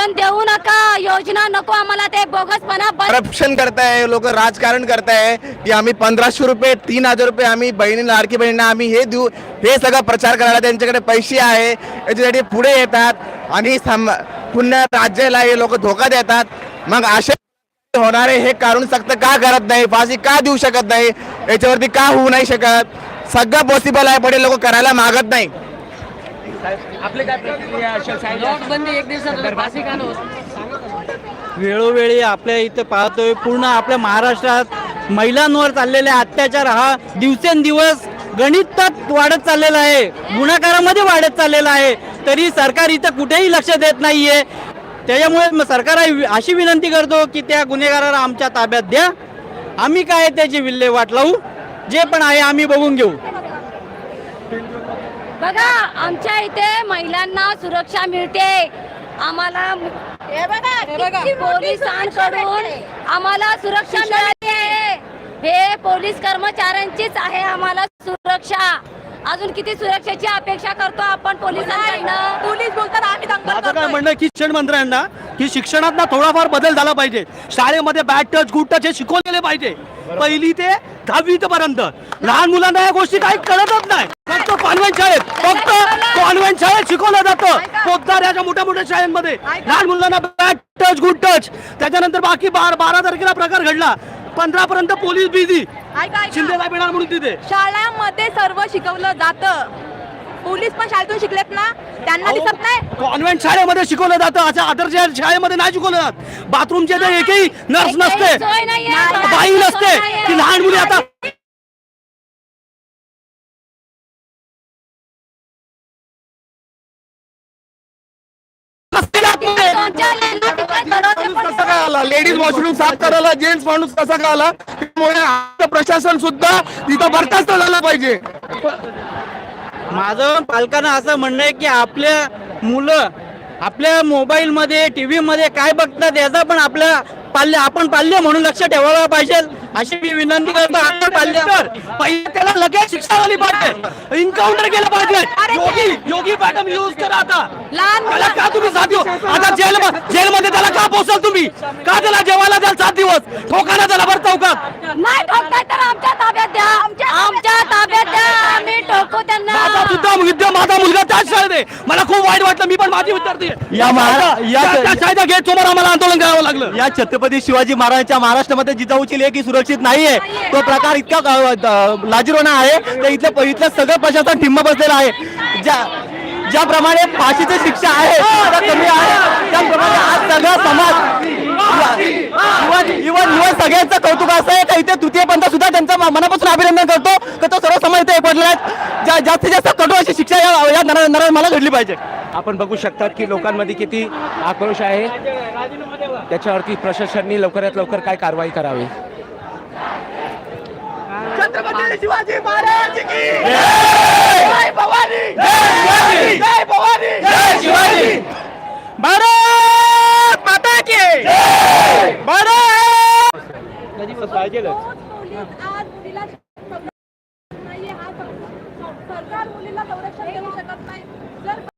आरक्षण देऊ नका योजना नको आम्हाला ते बोगसपणा करप्शन करताय लोक राजकारण करताय की आम्ही पंधराशे रुपये तीन हजार रुपये आम्ही बहिणी लाडकी बहिणींना आम्ही हे देऊ हे सगळं प्रचार करायला त्यांच्याकडे पैसे आहे याच्यासाठी पुढे येतात आणि सम- पुन्हा राज्याला हे लोक धोका देतात. मग असे होणारे हे काढून सक्त का करत नाही फाशी का देऊ शकत नाही याच्यावरती का होऊ नाही शकत? सगळं पॉसिबल आहे पण हे लोक करायला मागत नाही. आपले काय प्रतिक्रिया असेल नोटबंदी एक दिवसात फाशी का वेळोवेळी आपल्या इथं पाहतोय पूर्ण आपल्या महाराष्ट्रात महिलांवर चाललेले अत्याचार हा दिवसेंदिवस गणितात वाढत चाललेला आहे गुन्हाकारामध्ये वाढत चाललेला आहे. तरी सरकार इथं कुठेही लक्ष देत नाहीये. त्याच्यामुळे मग सरकार अशी विनंती करतो की त्या गुन्हेगाराला आमच्या ताब्यात द्या. आम्ही काय त्याची विल्हेवाट लावू? जे पण आहे आम्ही बघून घेऊ. बघा आमच्या इथे महिलांना सुरक्षा मिळते. आम्हाला पोलिसांकडून आम्हाला सुरक्षा मिळाली आहे. हे पोलीस कर्मचाऱ्यांचीच आहे आम्हाला सुरक्षा. अजून किती सुरक्षेची अपेक्षा करतो आपण पोलिसांकडनं? पोलीस बोलतात आम्ही माझं काय म्हणणं की शिक्षण मंत्र्यांना की शिक्षणात ना थोडाफार बदल झाला पाहिजे. शाळेमध्ये बॅट टच गुड टच हे शिकवलेले पाहिजे. पहिली ते दहावी पर्यंत लहान मुलांना या गोष्टी काही कळतच नाही. कॉन्व्हेंट शाळेत. फक्त कॉन्व्हेंट शाळेत शिकवलं जातं. पोतदाराच्या मोठ्या मोठ्या शाळांमध्ये. लहान मुलांना बॅट टच गुड टच त्याच्यानंतर बाकी बारा बारा तारखेला प्रकार घडला. पंधरा पर्यंत पोलीस बिझी शिंदे साहेब येणार म्हणून तिथे. शाळांमध्ये सर्व शिकवलं जातं. पोलीस पण शाळेतून शिकलेत ना? त्यांना दिसत नाही? कॉन्व्हेंट शाळेमध्ये शिकवलं जातं. असं आदर्श शाळेमध्ये नाही शिकवलं जात. बाथरूमचे एकही नर्स नसते. बाई नसते. की लहान मुली आता कसा काय आला लेडीज वॉशरूम साफ करायला जेंट्स माणूस कसा काय आला त्यामुळे आपलं प्रशासन सुद्धा तिथं बरखास्त झालं पाहिजे. माझं पालकांना असं म्हणणं आहे की आपल्या मुलं आपल्या मोबाईलमध्ये टी व्हीमध्ये काय बघतात याचा पण आपल्या पाल्य आपण पाल्य म्हणून लक्ष ठेवायला पाहिजे. अशी मी विनंती करतो आपण पाल्य पहिले त्याला लगेच शिक्षा झाली पाहिजे. इन्काउंटर केलं पाहिजे. योगी योगी मॅडम यूज करा आता. त्याला का तुम्ही साथ देऊ? आता जेल जेलमध्ये त्याला का पोचाल तुम्ही? का त्याला जेवायला द्याल सात दिवस? ठोकाना त्याला बरं चौकात नाही ठोकताय तर आमच्या ताब्यात द्या आमच्या ताब्यात द्या आम्ही ठोकू त्यांना माझा सुद्धा विद्या माझा मुलगा त्याच शाळेत आहे मला खूप वाईट वाटलं मी पण माझी विद्यार्थी आहे. या महारा- या- समोर आम्हाला आंदोलन करावं लागलं. या छत्रपती शिवाजी महाराजांच्या महाराष्ट्रामध्ये जिजाऊची लेख ही सुरक्षित नाहीये. तो प्रकार इतका अ, द- लाजिरवाणा आहे. तर इथलं इथलं सगळं प्रशासन ठिम्म बसलेलं आहे. ज्या ज्याप्रमाणे फाशीची शिक्षा आहे त्या कमी आहे. त्याप्रमाणे आज सगळा समाज इवन इवन इवन सगळ्यांचं कौतुक असं आहे का? इथे तृतीय पंथ सुद्धा त्यांचं मनापासून अभिनंदन करतो. तर तो सर्व समाज इथे एकवटला आहे? ज्या जास्तीत जास्त कठोर अशी शिक्षा या या नरा नरा- मला घडली पाहिजे. आपण बघू शकतात की लोकांमध्ये किती आक्रोश आहे. त्याच्यावरती प्रशासनाने लवकरात लवकर काय कारवाई करावी? छत्रपती शिवाजी महाराज की जय! भवानी! जय जय भवानी! जय शिवाजी! भारत माता की भारत! पोलीस आज मुलीला सरकार मुलीला संरक्षण देऊ शकत नाही. जर